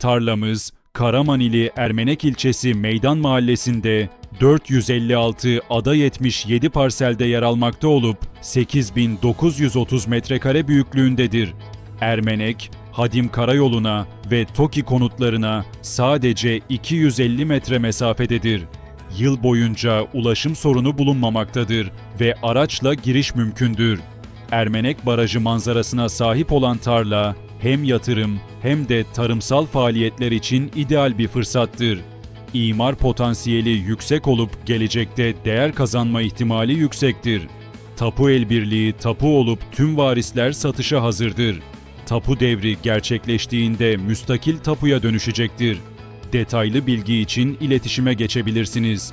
Tarlamız Karaman ili Ermenek ilçesi Meydan Mahallesi'nde 456 ada 77 parselde yer almakta olup 8930 metrekare büyüklüğündedir. Ermenek, Hadim Karayolu'na ve TOKİ konutlarına sadece 250 metre mesafededir. Yıl boyunca ulaşım sorunu bulunmamaktadır ve araçla giriş mümkündür. Ermenek Barajı manzarasına sahip olan tarla hem yatırım hem de tarımsal faaliyetler için ideal bir fırsattır. İmar potansiyeli yüksek olup gelecekte değer kazanma ihtimali yüksektir. Tapu el birliği tapu olup tüm varisler satışa hazırdır. Tapu devri gerçekleştiğinde müstakil tapuya dönüşecektir. Detaylı bilgi için iletişime geçebilirsiniz.